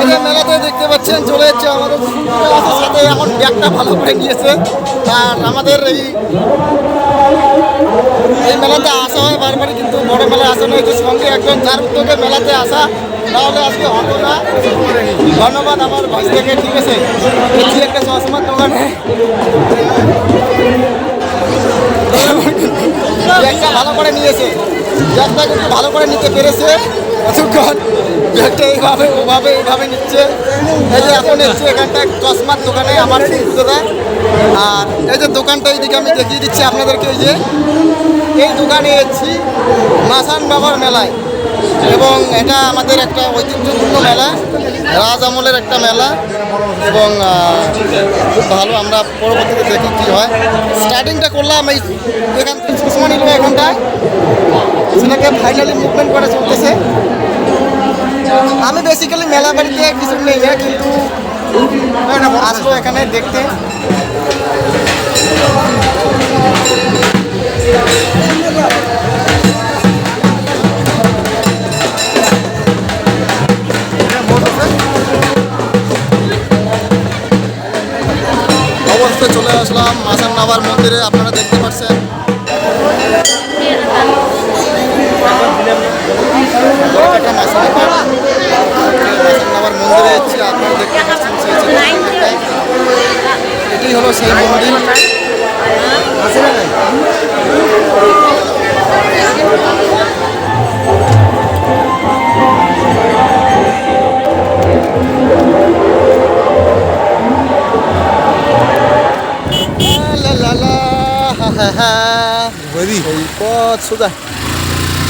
এই মেলাতে দেখতে পাচ্ছেন, চলে যাচ্ছে আমাদের সাথে। এখন ব্যাগটা ভালো করে নিয়েছে। আর আমাদের এই এই মেলাতে আসা হয় বারবারই, কিন্তু বড় মেলায় আসা নয়। যে সঙ্গে একজন, যার উদ্যোগে মেলাতে আসা, তাহলে আজকে হতো না ধন্যবাদ আমার ভাই থেকে, ঠিক আছে? একটা চশমার দোকানে। ব্যাগটা ভালো করে নিয়েছে। ব্যাগটা ভালো করে নিতে পেরেছে। কতক্ষণ ব্যাগটা এইভাবে, ওভাবে, এইভাবে নিচ্ছে। এই যে এখন এসছে এখানটা চশমার দোকানে আমার দাদা আর এই যে দোকানটা এইদিকে আমি দেখিয়ে দিচ্ছি আপনাদেরকে, এই যে এই দোকানে এসেছি মাসান বাবার মেলায়। এবং এটা আমাদের একটা ঐতিহ্যপূর্ণ মেলা, রাজ আমলের একটা মেলা এবং খুব ভালো, আমরা পরবর্তীতে দেখি কী হয়। স্টার্টিংটা করলাম এই এখান থেকে নিল এখানটায় সেটাকে ফাইনালি মুভমেন্ট করে চলতেছে। আমি বেসিক্যালি মেলা বাড়িতে কিছু নেই কিন্তু আসব এখানে দেখতে। চলে আসলাম মাসান নাবার মন্দিরে, আপনারা দেখতে মন্দিরে আপনারা দেখতে পাচ্ছেন এটি হলো সেই মন্দির। পথ সোজা।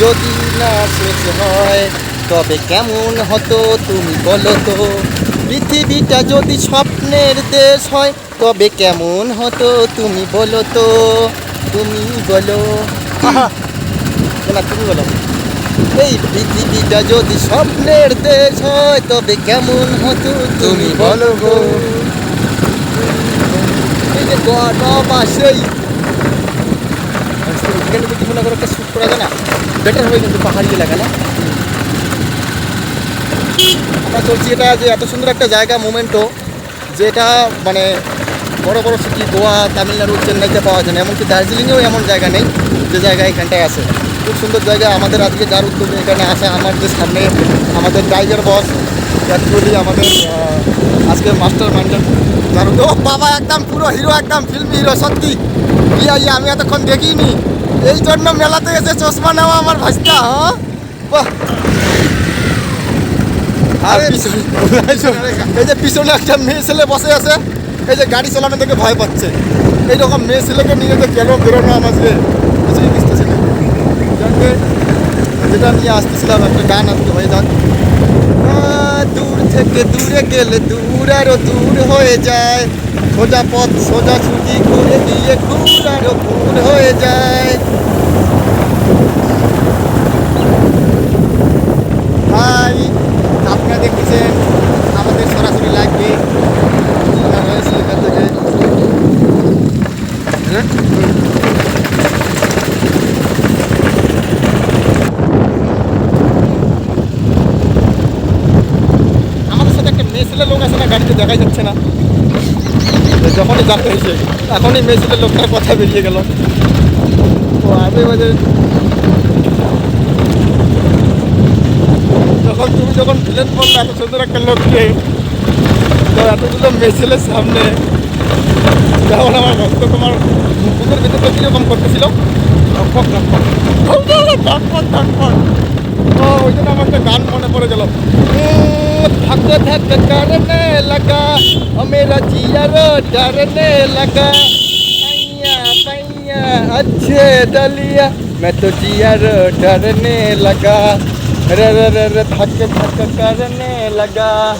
যদি না শেষ হয় তবে কেমন হতো তুমি বলো তো? পৃথিবীটা যদি স্বপ্নের দেশ হয় তবে কেমন হতো তুমি বলো তো? তুমি বলো। না তুমি বলো। এই পৃথিবীটা যদি স্বপ্নের দেশ হয় তবে কেমন হতো তুমি বলো গো। এই যে গরমা সেই এখানে যদি মনে করো একটা শ্যুট করা যায় না বেটার হবে কিন্তু পাহাড়ি এলাকা, না? আমরা চলছি এটা যে এত সুন্দর একটা জায়গা মোমেন্টো যেটা মানে বড় বড় সিটি গোয়া, তামিলনাড়ু, চেন্নাইতে পাওয়া যায় না। এমনকি দার্জিলিংয়েও এমন জায়গা নেই যে জায়গা এখানটায় আছে। খুব সুন্দর জায়গা। আমাদের আজকে যার উদ্যোগে এখানে আসা আমার যে সামনে আমাদের টাইগার বস অ্যাকচুয়ালি আমাদের আজকে মাস্টার মাইন্ডের যার উদ্যোগ বাবা, একদম পুরো হিরো একদম ফিল্মি হিরো সত্যি। ইয়া, আমি এতক্ষণ দেখিনি। এই জন্য মেলাতে এসে চশমা নেওয়া আমার ভাজটা হ? বাহ। আর পিছনে এই যে পিছনে একটা মেয়ে ছেলে বসে আছে এই যে গাড়ি চালানো থেকে ভয় পাচ্ছে। এইরকম মেয়ে ছেলেকে নিয়ে যে কেন বেরোনো আমাকে কিছুই বুঝতেছি না। যেটা নিয়ে আসতেছিলাম, একটা গান আসতে হয়ে যাক। দূর থেকে দূরে গেলে দূর আরও দূর হয়ে যায়। সোজা পথ সোজা সুজি করে দিয়ে ঘুর আরও ঘুর হয়ে যায় হাই আপনারা দেখতেছেন আমাদের সরাসরি লাইভে রয়েছে এখান থেকে হ্যাঁ? আমাদের সাথে একটা মেয়ে ছেলে লোক আছে না গাড়িতে দেখাই যাচ্ছে না যখনই যাতে হয়েছে এখনই মেয়ে ছেলের লোকটার কথা বেরিয়ে গেল তো আগে বাজে যখন তুমি যখন প্লেন বললে এত সুন্দর একটা লোককে তো এতগুলো মেয়েছেলের সামনে তখন আমার ভক্ত তোমার বুকের ভিতরে কীরকম করতেছিল ও ওই জন্য আমার একটা গান মনে পড়ে গেল भगत करने लगा। और मेरा जियर डरने लगा। अच्छे डलिया। मैं तो जियर डरने लगा। र थक थक करने लगा।